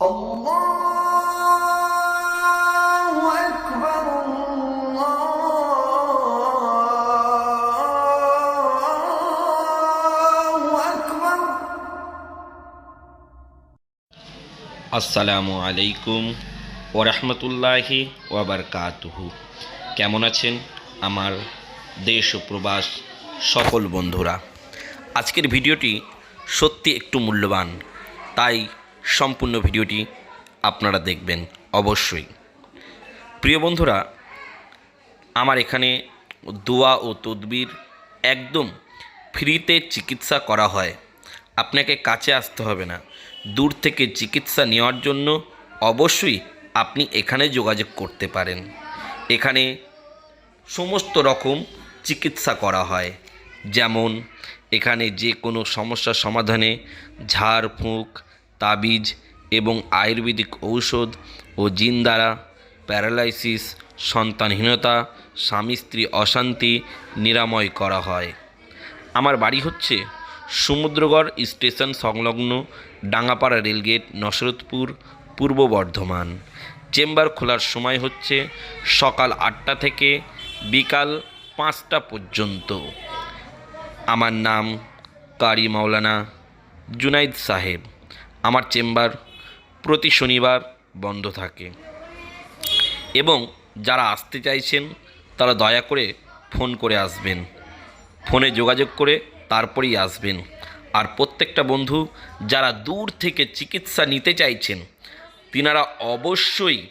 আসসালামু আলাইকুম ও ওরহমতুল্লাহি ওয়াবারকাতুহু কেমন আছেন আমার দেশ ও প্রবাস সকল বন্ধুরা? আজকের ভিডিওটি সত্যি একটু মূল্যবান, তাই সম্পূর্ণ ভিডিওটি আপনারা দেখবেন অবশ্যই। প্রিয় বন্ধুরা, আমার এখানে দোয়া ও তদবির একদম ফ্রিতে চিকিৎসা করা হয়। আপনাকে কাছে আসতে হবে না। দূর থেকে চিকিৎসা নেওয়ার জন্য অবশ্যই আপনি এখানে যোগাযোগ করতে পারেন। এখানে সমস্ত রকম চিকিৎসা করা হয়। যেমন, এখানে যে কোনো সমস্যার সমাধানে ঝাড়ফুঁক তাবিজ এবং আয়ুর্বেদিক ঔষধ ও জিন দ্বারা প্যারালাইসিস, সন্তানহীনতা, স্বামী স্ত্রী অশান্তি নিরাময় করা হয়। আমার বাড়ি হচ্ছে সমুদ্রগড় স্টেশন সংলগ্ন ডাঙ্গাপাড়া রেলগেট নসরতপুর, পূর্ব বর্ধমান। চেম্বার খোলার সময় হচ্ছে সকাল আটটা থেকে বিকাল পাঁচটা পর্যন্ত। আমার নাম কারি মাওলানা জুনাইদ সাহেব। আমার চেম্বার প্রতি শনিবার বন্ধ থাকে। এবং যারা আসতে চাইছেন, তারা দয়া করে ফোন করে আসবেন। ফোনে যোগাযোগ করে তারপরেই আসবেন। আর প্রত্যেকটা বন্ধু যারা দূর থেকে চিকিৎসা নিতে চাইছেন, তিনারা অবশ্যই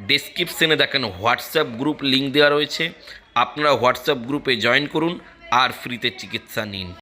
ডেসক্রিপশনে দেখেন হোয়াটসঅ্যাপ গ্রুপ লিঙ্ক দেওয়া রয়েছে। আপনারা হোয়াটসঅ্যাপ গ্রুপে জয়েন করুন আর ফ্রিতে চিকিৎসা নিন।